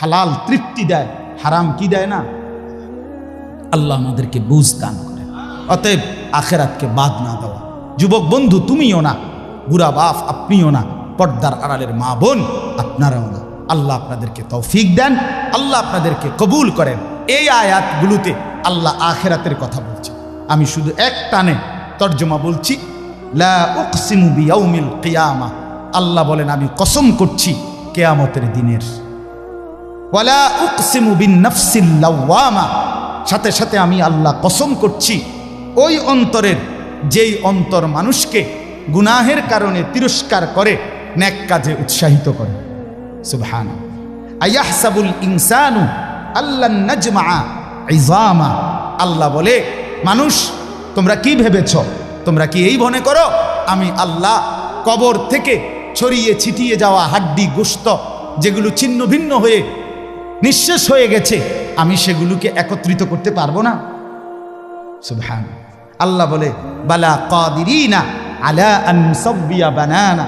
হালাল তৃপ্তি দেয়, হারাম কি দেয় না? আল্লাহ আমাদেরকে বুঝ দান করে। অতএব আখেরাতকে বাদ না দেওয়া। যুবক বন্ধু, তুমিও না। বুড়া বাপ, আপনিও না। পর্দার আড়ালের মা বোন, আপনারাও না। আল্লাহ আপনাদেরকে তৌফিক দেন, আল্লাহ আপনাদেরকে কবুল করেন। এই আয়াতগুলোতে আল্লাহ আখেরাতের কথা বলছে। আমি শুধু এক টানে তর্জমা বলছি, লা আল্লাহ বলেন, আমি কসম করছি কেয়ামতের দিনের ওয়ালা উকসিমু বিন নাফসিল লাওয়ামা। সাথে সাথে আমি আল্লাহ কসম করছি, ওই অন্তরের যেই অন্তর মানুষকে গুনাহের কারণে তিরস্কার করে, ন্যাক কাজে উৎসাহিত করে। সুবহান আয়াহসাবুল ইনসানু আল্লাহ নাজমা ইজামা। আল্লাহ বলে, মানুষ, তোমরা কি ভেবেছ? তোমরা কি এই মনে করো? আমি আল্লাহ কবর থেকে ছড়িয়ে ছিটিয়ে যাওয়া হাড্ডি গোস্ত যেগুলো ছিন্ন ভিন্ন হয়ে নিঃশেষ হয়ে গেছে। আমি সেগুলোকে একত্রিত করতে পারব না। সুবহান আল্লাহ বলে, বালা কাদিরিনা আলা আন সাব্বিয়া বানানা।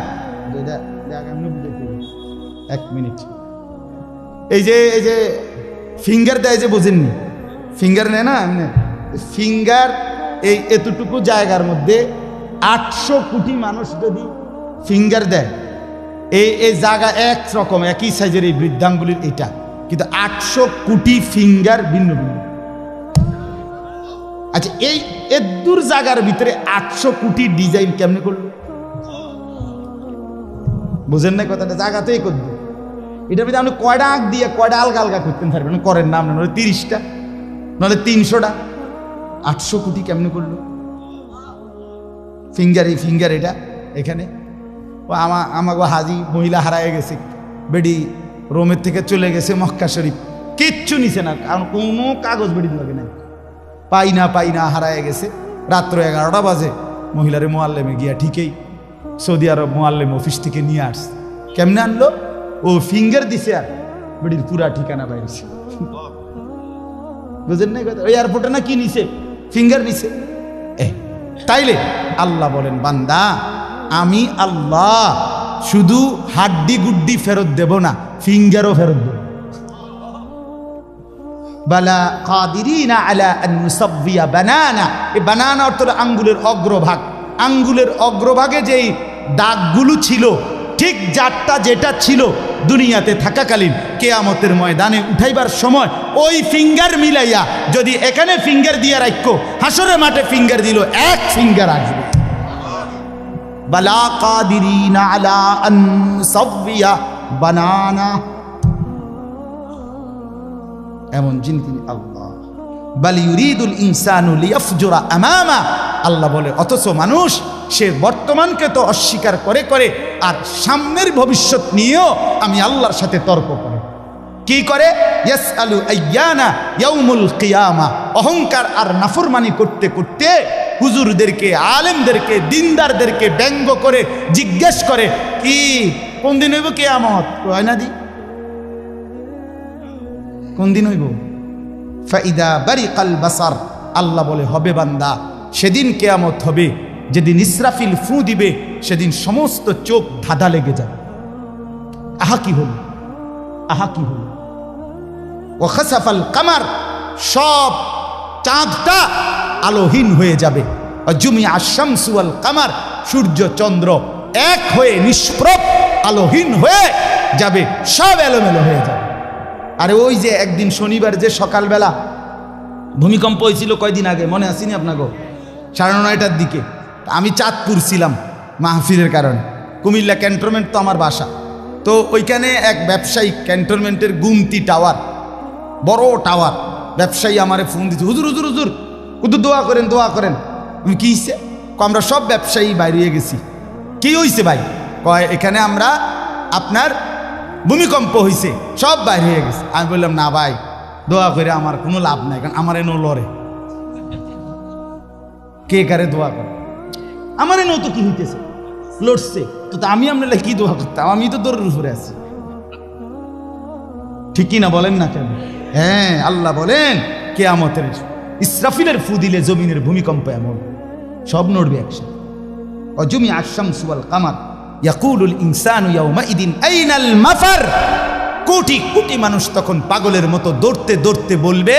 এক মিনিট। এই যে এই যে ফিঙ্গার দেয় যে বোঝেননি? ফিঙ্গার নেয় না ফিঙ্গার এই এতটুকু জায়গার মধ্যে আটশো কোটি মানুষ যদি ফিঙ্গার দেয়, এই এই জায়গা এক রকম, একই সাইজের এই বৃদ্ধাঙ্গুলির এটা। কিন্তু আটশো কোটি ফিঙ্গার ভিন্ন ভিন্ন। আচ্ছা এই এদুর জায়গার ভিতরে আটশো কোটি ডিজাইন কেমনে করল? বুঝেন না কথাটা? জায়গা তো এই করবে। এটার ভিতরে আপনি কয়টা আঁক দিয়ে কয়টা আলগা আলগা করতেন পারবেন? করেন না আপনার তিরিশটা নাহলে তিনশোটা। আটশো কোটি কেমনে করল? ফিঙ্গার এই ফিঙ্গার এটা, এখানে। ও আমা আমাকে হাজি মহিলা হারায় গেছে। বেডি রোমের থেকে চলে গেছে মক্কা শরীফ। কিচ্ছু নিছে না, কারণ কোনো কাগজ বেডি লাগে নাই। পাই না পাই না, হারায় গেছে। রাত্র এগারোটা বাজে, মহিলারে মোয়াল্লেমে গিয়া ঠিকই সৌদি আরব মোয়াল্লেম অফিস থেকে নিয়ে আস কেমনে আনলো? ও ফিঙ্গার দিছে আর বেডির পুরা ঠিকানা বাইরেছে বুঝেন না কথা? ওই এয়ারপোর্টে না কি নিছে? ফিঙ্গার নিছে। এ তাইলে আল্লাহ বলেন, বান্দা, আমি আল্লাহ শুধু হাড্ডি গুড্ডি ফেরত দেব না, ফিঙ্গারও ফেরত দেব। আঙ্গুলের অগ্রভাগ। আঙ্গুলের অগ্রভাগে যেই দাগগুলো ছিল, ঠিক যারটা যেটা ছিল দুনিয়াতে থাকাকালীন কেয়ামতের ময়দানে উঠাইবার সময় ওই ফিঙ্গার মিলাইয়া যদি এখানে ফিঙ্গার দিয়ে রাখো হাসরে মাঠে ফিঙ্গার দিল, এক ফিঙ্গার আসবে বালা কাদিরিনা আলা বানানা। এমন যিনি তিনি আল্লাহ। বালি ইউরিদুল ইনসানু লিয়াফজুরা আমামা। আল্লাহ বলে, অথচ মানুষ সে বর্তমানকে তো অস্বীকার করে করে, আর সামনের ভবিষ্যৎ নিয়েও আমি আল্লাহর সাথে তর্ক করে। কি করে? ইয়াস আলু আয়ানা ইয়াউমুল কিয়ামা। অহংকার আর নাফরমানি করতে করতে হুজুরদেরকে, আলেমদেরকে, দিনদারদেরকে ব্যঙ্গ করে জিজ্ঞেস করে, কি, কোন দিন হইব কেয়ামত? কয় না দি। কোন দিন হইব? ফাইদা বারিকাল বাসার। আল্লাহ বলে, হবে বান্দা, সেদিন কেয়ামত হবে, যেদিন ইসরাফিল ফু দিবে, সেদিন সমস্ত চোখ ধাঁধা লেগে যাবে। আহা কি হল? আহা কি হল? ও খাসাফাল কামার, সব চাঁদটা আলোহীন হয়ে যাবে। জুমি আশামসুয়াল কামার, সূর্য চন্দ্র এক হয়ে নিষ্প্রভ আলোহীন হয়ে যাবে, সব এলোমেলো হয়ে যাবে। আরে ওই যে একদিন শনিবার যে সকালবেলা ভূমিকম্প হয়েছিল কয়দিন আগে, মনে আসিনি আপনাকে? সাড়ে নয়টার দিকে। আমি চাঁদপুর ছিলাম মাহফিলের কারণে। কুমিল্লা ক্যান্টনমেন্ট তো আমার বাসা। তো ওইখানে এক ব্যবসায়ী ক্যান্টনমেন্টের গুমতি টাওয়ার, বড় টাওয়ার ব্যবসায়ী আমারে ফোন দিচ্ছে হুজুর হুজুর হুজুর হুজুর দোয়া করেন দোয়া করেন। আমি, কী হইছে? আমরা সব ব্যবসায়ী বাইরে গেছি। কি হইছে ভাই? কয়, এখানে আমরা আপনার ভূমিকম্প হয়েছে সব বাইরে হয়ে গেছে। আমি বললাম, না ভাই, দোয়া করে আমার কোনো লাভ নাই, কারণ আমার এনো লড়ে। কে কারে দোয়া করে? আমার এনো তো কি হইতেছে? লড়ছে। তো আমি আপনার কি দোয়া করতাম? আমি তো দৌড়ের উপরে আছি। ঠিকই না বলেন না কেন? হ্যাঁ আল্লাহ বলেন, কেয়ামতের ইসরাফিলের ফু দিলে জমিনের ভূমিকম্প এমন। সব নড়বে একসাথে। অজুমি আসাম সুয়াল কামার, ইয়াকুলুল ইনসানু ইয়াউমাইদিন আইনাল মাফার। কোটি কোটি মানুষ তখন পাগলের মতো দৌড়তে দৌড়তে বলবে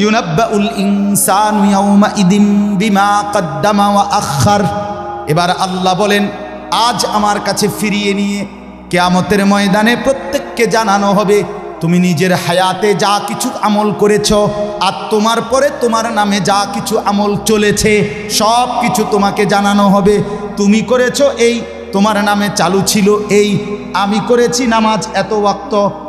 ইউনাব্বাউল ইনসানু ইয়াউমা ইদিন বিমা কদ্দামা ওয়া আখার এবার আল্লাহ বলেন, আজ আমার কাছে ফিরিয়ে নিয়ে কেয়ামতের ময়দানে প্রত্যেককে জানানো হবে, তুমি নিজের হায়াতে যা কিছু আমল করেছ আর তোমার পরে তোমার নামে যা কিছু আমল চলেছে, সব কিছু তোমাকে জানানো হবে। তুমি করেছ এই, তোমার নামে চালু ছিল এই, আমি করেছি নামাজ এত ওয়াক্ত।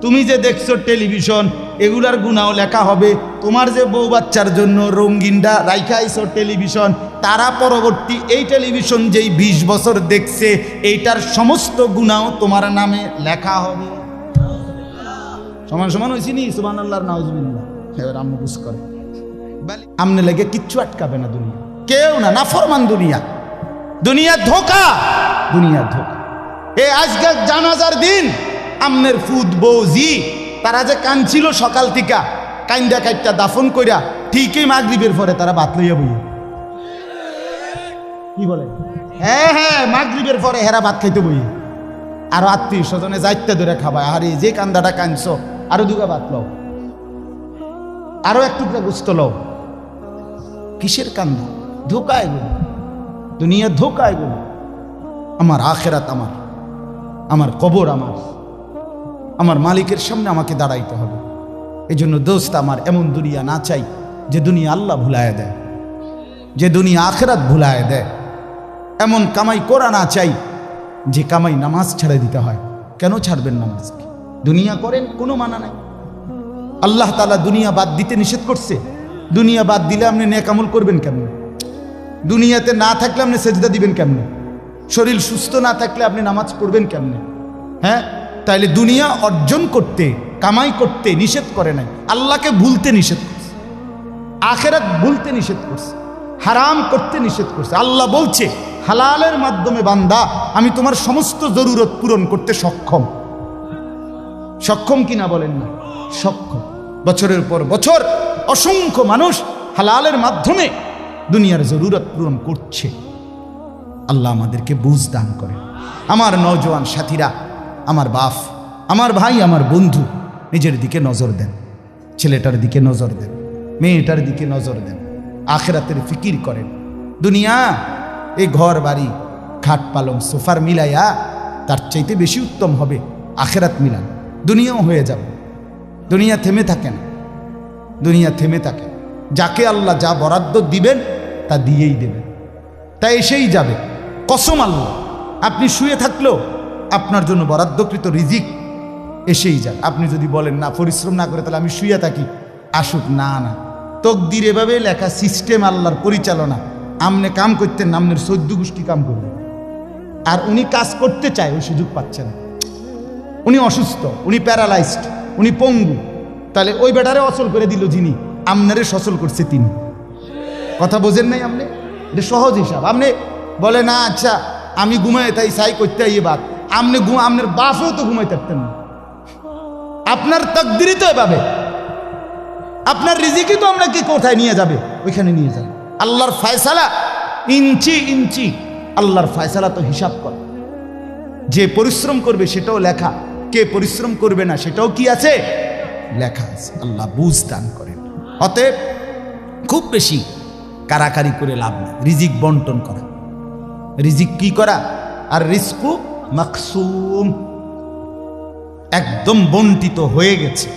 তুমি যে দেখছ টেলিভিশন, এগুলার গুণাও লেখা হবে। তোমার যে বউ বাচ্চার জন্য রঙ্গিনটা রাইখা টেলিভিশন, তারা পরবর্তী এই টেলিভিশন যেই ২০ বছর দেখছে, এইটার সমস্ত গুণাও তোমার নামে লেখা হবে। সমান সমান হয়েছি নি? সুবান আল্লাহর নাউজুবিল্লাহ। এবার বুঝ করে। আমনে লেগে কিচ্ছু আটকাবে না দুনিয়া। কেউ না না ফরমান দুনিয়া। দুনিয়া ধোকা দুনিয়া ধোকা। এ আজকে জানাজার দিন আমনের ফুদ বৌজি, তারা যে কানছিল সকাল থেকে কাইন্দা কাইটটা দাফন কইরা, ঠিকই মাগরিবের পরে তারা বাত লইয়া বই কি বলে? হ্যাঁ হ্যাঁ মাগরিবের পরে হেরা ভাত খাইতে বই আর আত্মীয় স্বজনে যাইতে ধরে খাবায় আরে যে কান্দাটা কানছ, আরও দুগা ভাত লও। আরও এক টুকরা গুস্ত লও। কিসের কান্দা? ধোকা এগুলো দুনিয়া ধোকা এগুলো আমার আখেরাত আমার আমার কবর আমার। আমার মালিকের সামনে আমাকে দাঁড়াইতে হবে। এই জন্য দোস্ত আমার এমন দুনিয়া না চাই যে দুনিয়া আল্লাহ ভুলায় দেয়, যে দুনিয়া আখেরাত ভুলায় দেয়। এমন কামাই করা না চাই যে কামাই নামাজ ছেড়ে দিতে হয়। কেন ছাড়বেন নামাজকে দুনিয়া করেন, কোনো মানা নাই। আল্লাহ তালা দুনিয়া বাদ দিতে নিষেধ করছে। দুনিয়া বাদ দিলে আপনি নেকামল করবেন কেমন? দুনিয়াতে না থাকলে আপনি সেজদা দিবেন কেমনে? শরীর সুস্থ না থাকলে আপনি নামাজ পড়বেন কেমনে? হ্যাঁ? তাইলে দুনিয়া অর্জন করতে, কামাই করতে নিষেধ করে নাই। আল্লাহকে ভুলতে নিষেধ করছে। আখেরাত ভুলতে নিষেধ করছে। হারাম করতে নিষেধ করছে। আল্লাহ বলছে, হালালের মাধ্যমে বান্দা, আমি তোমার সমস্ত জরুরত পূরণ করতে সক্ষম। সক্ষম কিনা বলেন না? সক্ষম। বছরের পর বছর অসংখ্য মানুষ হালালের মাধ্যমে দুনিয়ার জরুরত পূরণ করছে। আল্লাহ আমাদেরকে বুঝ দান করে আমার নজওয়ান সাথীরা আমার বাপ, আমার ভাই, আমার বন্ধু নিজের দিকে নজর দেন, ছেলেটার দিকে নজর দেন, মেয়েটার দিকে নজর দেন, আখেরাতের ফিকির করেন। দুনিয়া, এই ঘর বাড়ি, খাট পালং, সোফার মিলাইয়া তার চাইতে বেশি উত্তম হবে আখেরাত মিলান। দুনিয়াও হয়ে যাবে। দুনিয়া থেমে থাকে না। দুনিয়া থেমে থাকে। যাকে আল্লাহ যা বরাদ্দ দিবেন, তা দিয়েই দেবেন। তা এসেই যাবে। কসম আল্লাহ, আপনি শুয়ে থাকলেও আপনার জন্য বরাদ্দকৃত রিজিক এসেই যান আপনি যদি বলেন, না, পরিশ্রম না করে তাহলে আমি শুয়ে থাকি। আসুক, না না। তকদির এভাবে লেখা সিস্টেম আল্লাহর পরিচালনা। আমনে কাম করতেন না আমনের সদ্য গোষ্ঠী কাম করবেন আর উনি কাজ করতে চায়, ওই সুযোগ পাচ্ছে না। উনি অসুস্থ, উনি প্যারালাইজড, উনি পঙ্গু। তাহলে ওই বেটারে অচল করে দিল যিনি, আমনারে সচল করছে তিনি। কথা বোঝেন নাই আপনি? এটা সহজ হিসাব। আপনি বলে না আচ্ছা আমি ঘুমাই তাই সাই করতে ইয়ে বাদ। আপনি আপনার বাপও তো ঘুমাই থাকতেন না। আপনার তকদিরই তো এভাবে। আপনার রিজিকই তো আপনাকে কোথায় নিয়ে যাবে? ওইখানে নিয়ে যাবে। আল্লাহর ফয়সালা ইঞ্চি ইঞ্চি আল্লাহর ফয়সালা তো হিসাব কর। যে পরিশ্রম করবে সেটাও লেখা। কে পরিশ্রম করবে না সেটাও কি আছে? লেখা আছে। আল্লাহ বুঝ দান করেন। অতএব খুব বেশি কারাকারি করে লাভ নেই। রিজিক বন্টন করা। রিজিক কি করা? আর রিস্কু মাকসুম। একদম বন্টিত হয়ে গেছে।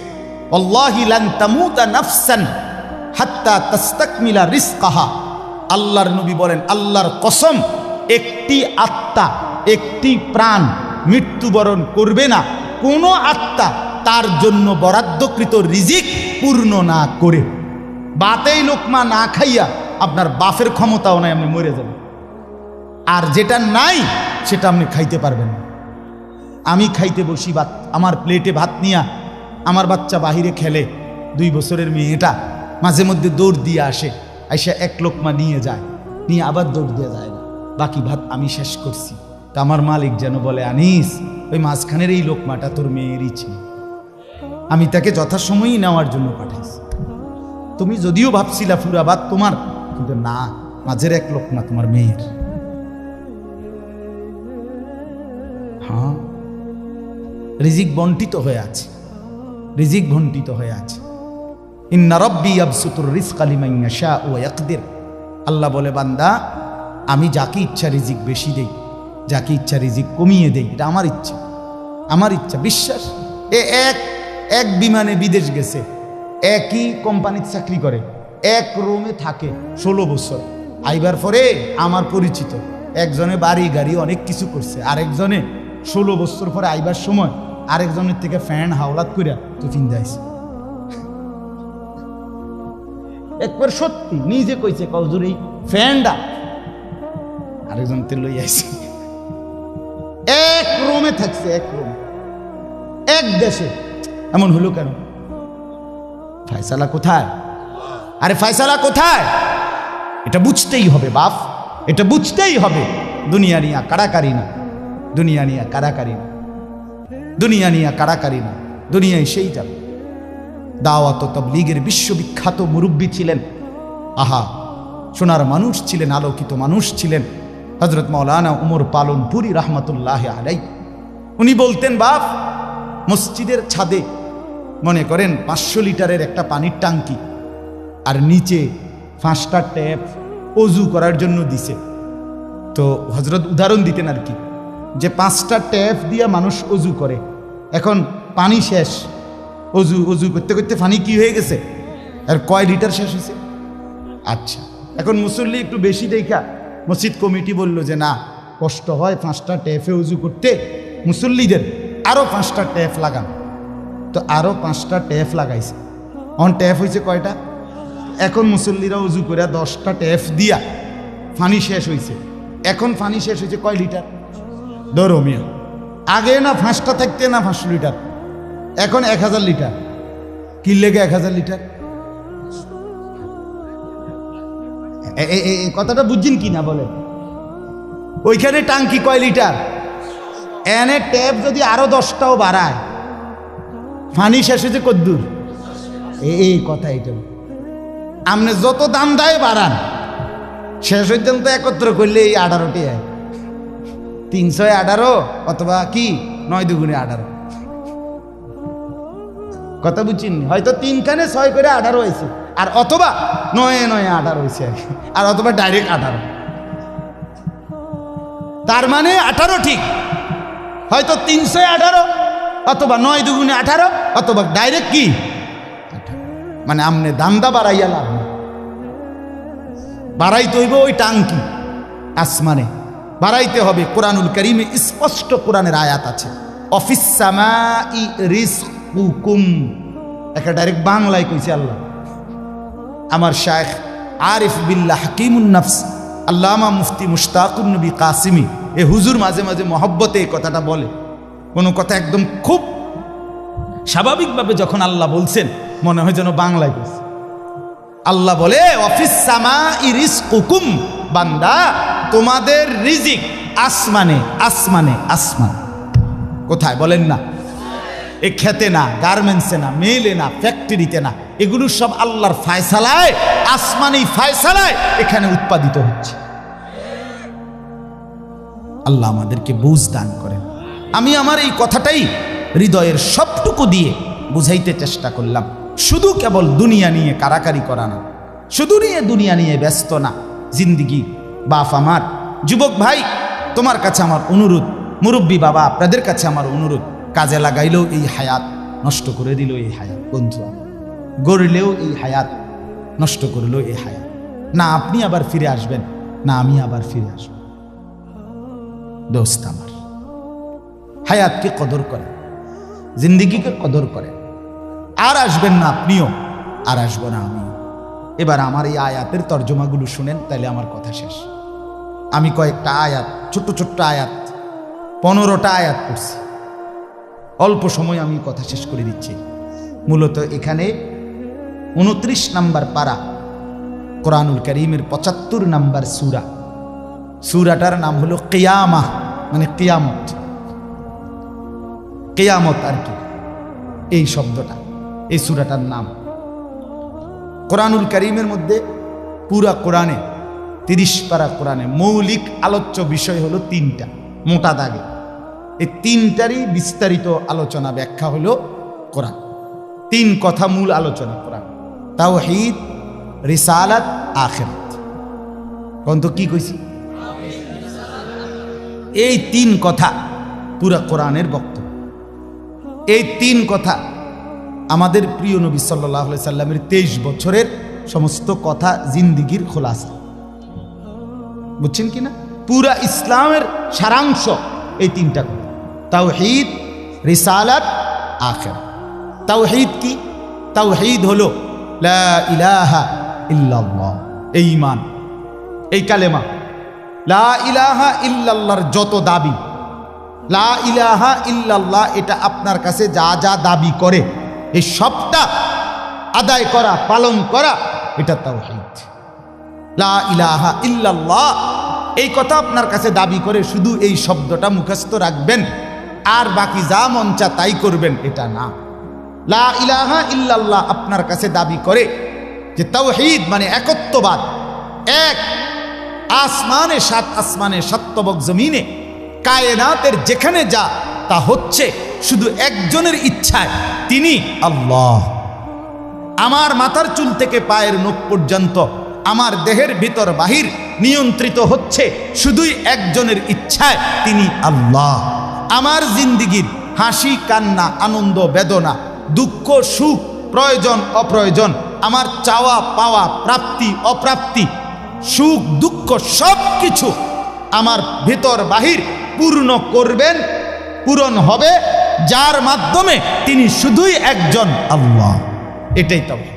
আল্লাহর নবী বলেন, আল্লাহর কসম, একটি আত্মা, একটি প্রাণ মৃত্যুবরণ করবে না। কোনো আত্মা তার জন্য বরাদ্দকৃত রিজিক পূর্ণ না করে। বাতেই লোকমা না খাইয়া আপনার বাফের ক্ষমতাও নাই, আপনি মরে যাবেন। আর যেটা নাই, সেটা আপনি খাইতে পারবেন না। আমি খাইতে বসি ভাত, আমার প্লেটে ভাত নিয়া আমার বাচ্চা বাহিরে খেলে, দুই বছরের মেয়েটা মাঝে মধ্যে দৌড় দিয়ে আসে, আইসা এক লোকমা নিয়ে যায়, নিয়ে আবার দৌড় দিয়ে যায় না। বাকি ভাত আমি শেষ করছি। তা আমার মালিক যেন বলে, আনিস, ওই মাঝখানের এই লোকমাটা তোর মেয়েরই ছিল। আমি তাকে যথাসময়ই নেওয়ার জন্য পাঠাইছি। তুমি যদিও ভাবছিলা ফুরাবাদ তোমার, কিন্তু না, মাঝের এক লোকমা তোমার মেয়ের। হ্যাঁ? রিজিক বন্টিত হয়ে আছে। রিজিক বন্টিত হয়ে আছে। ইন্না রব্বি আবসুতুর রিজক লিমান ইয়াশা ওয়া ইয়াকদির। আল্লাহ বলে, বান্দা, আমি যাকে ইচ্ছা রিজিক বেশি দেই, যাকে ইচ্ছা রিজিক কমিয়ে দেই, এটা আমার ইচ্ছা। আমার ইচ্ছা, বিশ্বাস। এ এক এক বিমানে বিদেশ গেছে, একই কোম্পানির চাকরি করে, এক রুমে থাকে ষোলো বছর। আইবার পরে আমার পরিচিত, একজনে বাড়ি গাড়ি অনেক কিছু করছে, আরেকজনে ষোলো বছর পরে আইবার সময় আরেকজনের থেকে ফ্যান হাওলাত করিয়া টিফিন দিয়েছে একবার সত্যি নিজে কইছে কজুর এই ফ্যানটা আরেকজন তে লই আইছে। এক রুমে থাকছে, এক রুম। এক দেশে। এমন হলো কেন? ফায়সালা কোথায়? আরে ফায়সালা কোথায়? এটা বুঝতেই হবে বাপ, এটা বুঝতেই হবে। দুনিয়া নিয়া কারাকারি না। দুনিয়া নিয়া কারাকারি না। দুনিয়া নিয়া কারাকারি না। দুনিয়ায় সেই যাবে। দাওয়াত ও তবলিগের বিশ্ববিখ্যাত মুরব্বী ছিলেন। আহা, সোনার মানুষ ছিলেন, আলোকিত মানুষ ছিলেন। হজরত মৌলানা উমর পালনপুরি রহমতুল্লাহ আলাই উনি বলতেন, বাপ, মসজিদের ছাদে, মনে করেন পাঁচশো লিটারের একটা পানির টাঙ্কি আর নিচে পাঁচটা ট্যাপ অজু করার জন্য দিছে। তো হজরত উদাহরণ দিতেন আর কি। যে পাঁচটা ট্যাপ দিয়ে মানুষ অজু করে। এখন পানি শেষ। অজু অজু করতে করতে পানি কি হয়ে গেছে? আর কয় লিটার শেষ হয়েছে? আচ্ছা এখন মুসল্লি একটু বেশি দেখা। মসজিদ কমিটি বলল যে না, কষ্ট হয় পাঁচটা ট্যাপে উজু করতে। মুসল্লিদের আরও পাঁচটা ট্যাপ লাগান। তো আরও পাঁচটা ট্যাপ লাগাইছে। অন ট্যাপ হয়েছে কয়টা? এখন মুসল্লিরা উজু করে দশটা ট্যাপ দিয়া ফানি শেষ হয়েছে এখন ফানি শেষ হয়েছে কয় লিটার? ধরো আগে না পাঁচটা থাকতে না পাঁচশো লিটার? এখন এক হাজার লিটার। কি লেগে এক হাজার লিটার? কথাটা বুঝছেন কি না বলে ওইখানে টাঙ্কি কয় লিটার? এনে ট্যাপ যদি আরও দশটাও বাড়ায়, ফানি শেষ হয়েছে কদ্দুর। এই কথা এটা। আপনি যত দাম দেয় বাড়ান, শেষ পর্যন্ত একত্র করলে এই আঠারোটি হয়। তিনশো আঠারো অথবা কি? নয় দুগুণে আঠারো। কথা বুঝছেন? হয়তো তিনখানে ছয় করে আঠারো হয়েছে। আর অথবা নয়ে নয়ে আঠারো হয়েছে আর অথবা ডাইরেক্ট আঠারো। তার মানে আঠারো ঠিক। হয়তো তিনশো আঠারো অথবা নয় দুগুণে আঠারো অথবা ডাইরেক্ট কি? মানে আমনে দামদা বাড়াইয়া লাভ। বাড়াইতে হইব ওই টাঙ্কি, আসমানে। বাড়াইতে হবে কোরআনুল করিমে স্পষ্ট কোরআনের আয়াত আছে। অফিস সামাই রিজকুকুম। একটা ডাইরেক্ট বাংলায় কইছে আল্লাহ। আমার শায়েখ আরিফ বিল্লাহ হাকিমুন নফস, আল্লামা মুফতি মুশতাকুন নবী কাসিমি, এ হুজুর মাঝে মাঝে মহব্বতে এই কথাটা বলে। কোনো কথা একদম খুব স্বাভাবিকভাবে যখন আল্লাহ বলছেন, মনে হয় যেন বাংলায় বলছে। আল্লাহ বলে, অফিস সামা ইরিস কুকুম বান্দা তোমাদের রিজিক আসমানে আসমানে, আসমান। কোথায়? বলেন না। এ খেতে না, গার্মেন্টসে না, মেলে না, ফ্যাক্টরিতে না, এগুলো সব আল্লাহর ফায়সালায় আসমানি ফায়সালায় এখানে উৎপাদিত হচ্ছে। আল্লাহ আমাদেরকে বুঝ দান করেন। আমি আমার এই কথাটাই হৃদয়ের সবটুকু দিয়ে বুঝাইতে চেষ্টা করলাম। শুধু কেবল দুনিয়া নিয়ে কারাকারি করা না, শুধু নিয়ে দুনিয়া নিয়ে ব্যস্ত না, জিন্দিগি বাপ আমার, যুবক ভাই, তোমার কাছে আমার অনুরোধ, মুরব্বী বাবা, আপনাদের কাছে আমার অনুরোধ, কাজে লাগাইলেও এই হায়াত নষ্ট করে দিল এই হায়াত, বন্ধু গড়লেও এই হায়াত নষ্ট করলেও এই হায়াত। না আপনি আবার ফিরে আসবেন, না আমি আবার ফিরে আসব। দোস্ত আমার, হায়াতকে কদর করেন, জিন্দিগিকে কদর করেন। আর আসবেন না আপনিও, আর আসব না আমিও। এবার আমার এই আয়াতের তর্জমাগুলো শুনেন তাহলে আমার কথা শেষ। আমি কয়েকটা আয়াত, ছোট্ট ছোট্ট আয়াত, পনেরোটা আয়াত করছি অল্প সময় আমি কথা শেষ করে দিচ্ছি। মূলত এখানে উনত্রিশ নাম্বার পারা কোরআনুল করিমের পঁচাত্তর নাম্বার সুরা। সুরাটার নাম হলো কেয়ামা মানে কেয়ামত। কেয়ামত আর কি? এই শব্দটা, এই সুরাটার নাম। কোরআনুল করিমের মধ্যে পুরা কোরআনে তিরিশ পারা কোরআনে মৌলিক আলোচ্য বিষয় হলো তিনটা, মোটা দাগে। এই তিনটারই বিস্তারিত আলোচনা ব্যাখ্যা হলো কোরআন। তিন কথা মূল আলোচনা কোরআন। তাওহীদ, রিসালাত, আখেরাত। কোন তো কি কইছি? এই তিন কথা পুরা কোরআনের বক্তব্য। এই তিন কথা আমাদের প্রিয় নবী সাল্লাহ সাল্লামের তেইশ বছরের সমস্ত কথা জিন্দিগির খোলাসা। বুঝছেন কি না? পুরা ইসলামের সারাংশ এই তিনটা কথা তাওহীদ, রিসালাত আখের তাওহীদ কি? তাওহীদ হলো লা ইলাহা ইল্লাল্লাহ, এই ইমান এই কালেমা। লা ইলাহা ইল্লাল্লাহর যত দাবি, লা ইলাহা ইল্লাল্লাহ এটা আপনার কাছে যা যা দাবি করে, এই সবটা আদায় করা, পালন করা, এটা তাওহীদ। লা ইলাহা ইল্লাল্লাহ। এই কথা আপনার কাছে দাবি করে শুধু এই শব্দটা মুখস্থ রাখবেন। আর বাকি যা মঞ্চা তাই করবেন, এটা না। লা ইলাহা ইল্লাল্লাহ আপনার কাছে দাবি করে যে তাওহীদ মানে একত্ববাদ। এক, আসমানে সাত, আসমানে সত্যবক জমিনে। কায়নাতের যেখানে যা, তা হচ্ছে শুধু একজনের ইচ্ছায়, তিনি আল্লাহ। আমার মাথার চুল থেকে পায়ের নখ পর্যন্ত আমার দেহের ভিতর বাহির নিয়ন্ত্রিত হচ্ছে শুধুই একজনের ইচ্ছায়, তিনি আল্লাহ। আমার জিন্দিগির হাসি, কান্না, আনন্দ, বেদনা, দুঃখ, সুখ, প্রয়োজন, অপ্রয়োজন, আমার চাওয়া, পাওয়া, প্রাপ্তি, অপ্রাপ্তি, সুখ, দুঃখ সব কিছু আমার ভেতর বাহির পূর্ণ করবেন, পূরণ হবে, যার মাধ্যমে তিনি শুধুই একজন আল্লাহ। এটাই তবে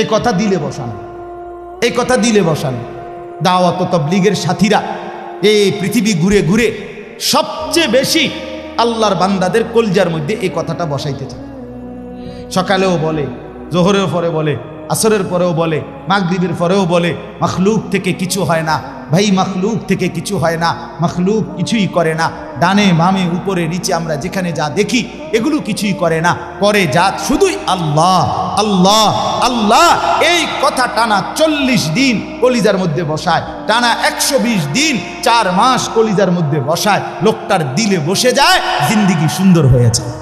এই কথা দিলে বসানো। এই কথা দিলে বসান। দাওয়াত তবলিগের সাথীরা এই পৃথিবী ঘুরে ঘুরে সবচেয়ে বেশি আল্লাহর বান্দাদের কলজার মধ্যে এই কথাটা বসাইতে চায়। সকালেও বলে জোহরের পরে বলে আসরের পরেও বলে, মাগরিবের পরেও বলে, মখলুক থেকে কিছু হয় না, ভাই, মখলুক থেকে কিছু হয় না, মখলুক কিছুই করে না, ডানে বামে উপরে নিচে আমরা যেখানে যা দেখি, এগুলো কিছুই করে না, করে যা শুধুই আল্লাহ আল্লাহ আল্লাহ। এই কথা টানা চল্লিশ দিন কলিজার মধ্যে বসায়, টানা একশো বিশ দিন চার মাস কলিজার মধ্যে বসায়, লোকটার দিলে বসে যায়, জিন্দিগি সুন্দর হয়েছে হ্যাঁ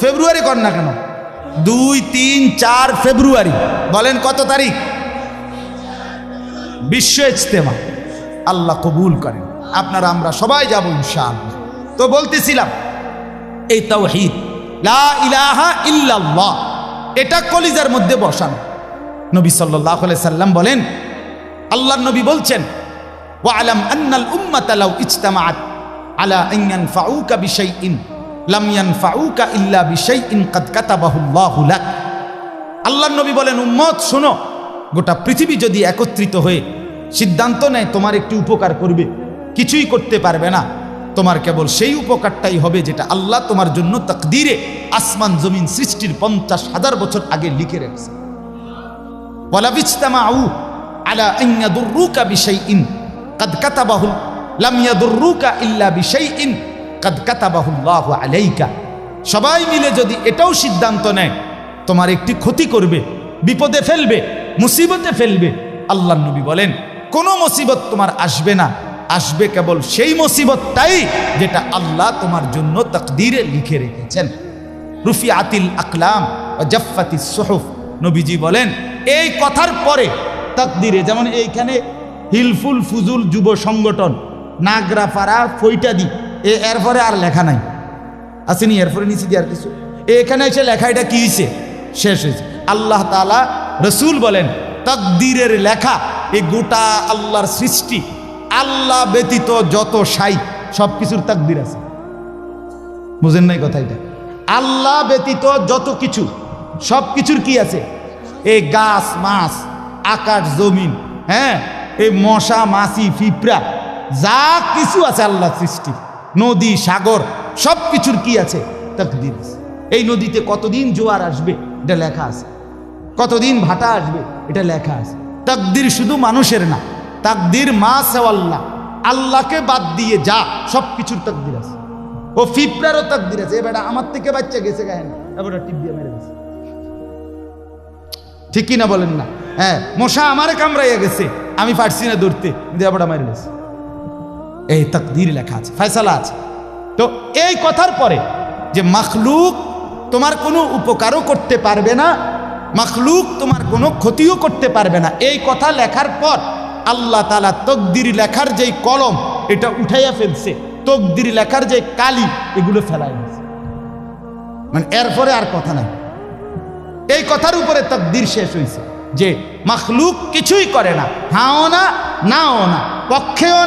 ফেব্রুয়ারি কর না কেন? দুই, তিন, চার ফেব্রুয়ারি। বলেন কত তারিখ? বিশ্ব ইজতেমা। আল্লাহ কবুল করেন। আপনারা আমরা সবাই যাব ইনশাআল্লাহ। তো বলতেছিলাম, এই তাওহীদ, লা ইলাহা ইল্লাল্লাহ, এটা কলিজার মধ্যে বসানো। নবী সাল্লাল্লাহু আলাইহি সাল্লাম বলেন, আল্লাহর নবী বলছেন, ওয়ালাম আন্নাল উম্মাতা লাউ ইজতামাআত আলা আন ইয়ানফাউকা বিশাইইন। লাম ইয়ানফাউকা ইল্লা বিশাইইন কাদ কাতাবাহুল্লাহু লাক। আল্লাহর নবী বলেন, উম্মত, শোনো, গোটা পৃথিবী যদি একত্রিত হয়ে সিদ্ধান্ত নেয় তোমার একটি উপকার করবে, কিছুই করতে পারবে না। তোমার কেবল সেই উপকারটাই হবে যেটা আল্লাহ তোমার জন্য তাকদিরে আসমান জমিন সৃষ্টির পঞ্চাশ হাজার বছর আগে লিখে রেখেছে। ওয়ালাবিজতামাউ আলা আন ইয়াদুররুকা বিশাইইন কাদ কাতাবাহু, লাম ইয়াদুররুকা ইল্লা বিশাইইন কাদ কাতাবাহুল্লাহু আলাইকা। সবাই মিলে যদি এটাও সিদ্ধান্ত নেয়, তোমার একটি ক্ষতি করবে, বিপদে ফেলবে, মুসিবতে ফেলবে আল্লাহ নবী বলেন, কোনো মুসিবত তোমার আসবে না। আসবে কেবল সেই মুসিবতটাই যেটা আল্লাহ তোমার জন্য তকদিরে লিখে রেখেছেন। রুফি আতিল আকলাম ও জাফাতি সোহফ। নবীজি বলেন, এই কথার পরে তকদিরে, যেমন এইখানে হিলফুল ফুজুল যুব সংগঠন, নাগরাপাড়া, ফৈটাদি এ, এরপরে আর লেখা নাই। আসেনি, এরপরে নিচে দিয়ে আর কিছু। এখানে এসে লেখা, এটা কী হয়েছে শেষ হয়েছে আল্লাহ তালা রসুল বলেন, তকদিরের লেখা, এই গোটা আল্লাহর সৃষ্টি, আল্লাহ ব্যতীত যত সাই সব কিছুর তাকদির আছে। বুঝেন নাই কথা এটা? আল্লাহ ব্যতীত যত কিছু সব কিছুর কি আছে? এই গাছ, মাছ, আকাশ, জমিন হ্যাঁ? এই মশা, মাছি, পিঁপড়া, যা কিছু আছে আল্লাহ সৃষ্টি নদী, সাগর সব কিছুর কি আছে? তাকদির এই নদীতে কতদিন জোয়ার আসবে? এটা লেখা আছে। কতদিন ভাটা আসবে? এটা লেখা আছে। তাকদির শুধু মানুষের না, তাকদির মা সেওয়াল্লাহ, আল্লাহকে বাদ দিয়ে যা সব কিছুর তাকদির আছে। ও ফিপড়ারও তাকদির আছে। এবার আমার থেকে বাচ্চা গেছে গায়ে এবার টিপ দিয়ে মেরে গেছে ঠিক কি না বলেন না? হ্যাঁ মশা আমারে কামড়াইয়া গেছে, আমি পারছি না ধরতে। দেবটা মারি গেছে এই তাকদির লেখা আছে, ফয়সালা আছে। তো এই কথার পরে যে মখলুক তোমার কোনো উপকারও করতে পারবে না, মখলুক তোমার কোনো ক্ষতিও করতে পারবে না, এই কথা লেখার পর আল্লাহ তালা তকদির লেখার যেই কলম, এটা উঠাইয়া ফেলছে, তকদির লেখার যে কালি, এগুলো ফেলাই দিয়েছে মানে এরপরে আর কথা নাই। এই কথার উপরে তকদির শেষ হয়েছে যে মখলুক কিছুই করে না, হাও না, নাও না, পক্ষেও